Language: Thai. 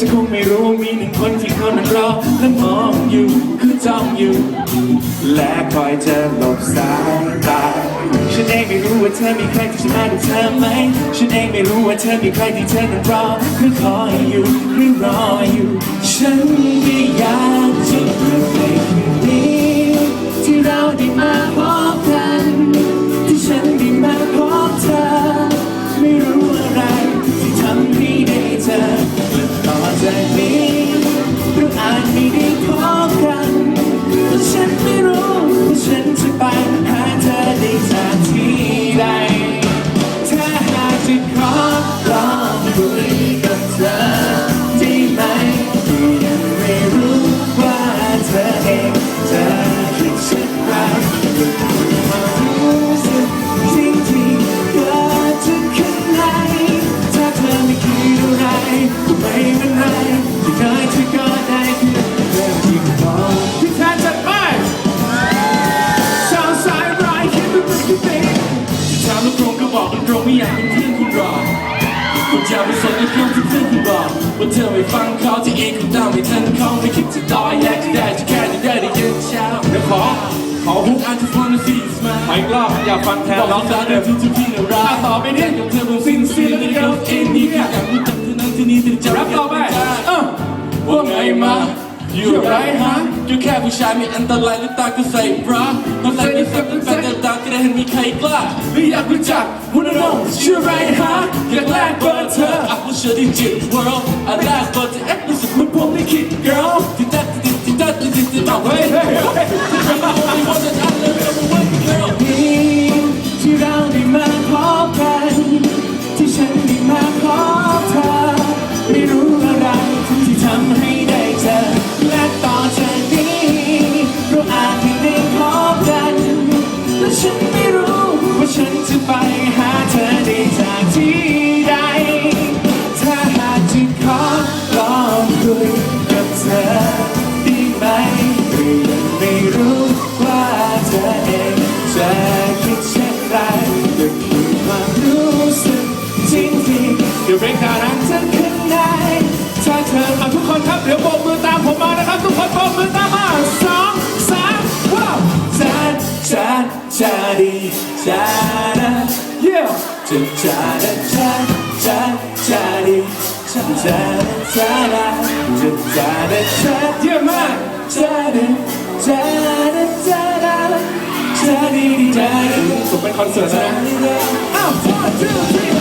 ธอคงไม่รู้มีหนึ่งคนที่เขานั้นรอและมองอยู่คือจ้องอยู่ และคอยจะหลบสายตาฉันเองไม่รู้ว่าเธอมีใครที่จะมาดูเธอไหมฉันเองไม่รู้ว่าเธอมีใครที่เธอนั้นรอหรือคอยอยู่หรือรออยู่ ฉันไม่อยากจะเลือกในคืนนี้ ที่เราได้มาพบกัน ที่ฉันได้มาพบเธอ ไม่รู้อะไรที่ทำให้ได้เจอ กคุณจะไปสนในคำที่เพื่อนคุณบอกว่าเธอไม่ฟังเขาที่เองคุณตามไม่ทันเขาไม่คิดจะต่ออยกจะได้จะแค่จะได้ได้ยินเช้าเดี๋ยวขอขอพูดอันที่ ฟังนสิสมามาอีกรอบอยากฟังแทนร้องที่ตาตาเดิมมที่ทุกที่เรารักต่อไปเนี่ยกับเธอคงสิ้นสิ้นแล้วก็เอ็นนี่อยากรู้จักที่นั่นที่นี่ที่จะรับต่อไปเออว่าไงมาอยู่ไรฮะก็แค่ผู้ชายมีอันตรายหรือตาก็ใส่บราทำไรไม่สักตั้งแต่ตาก็ได้เห็นมีใครกล้าไม่อยากรู้จักวันนั้นชื่อไรฮะอยากแลกเบอร์เธออะผู้เชื่อที่จิต world อะแลกเบอร์เธอเอ๊ะรู้สึกเหมือนผมไม่คิด girl ที่ตัดที่ที่ตัดที่ที่ที่เอาเฮ้ยเฮ้ยเฮ้ยที่เราไม่ ทุกคนครับเดี๋ยวโบกมือตามผมมานะครับ ทุกคนโบกมือตามมาสองสามว้าวจะจะจะดีจะนะเยี่ยมจะจะจะจะจะจะดีจะจะจะนะจะจะจะเยี่ยมมากจะดีจะจะจะจะดีจะดีผมเป็นคอนเสิร์ตนะอ้าว one two three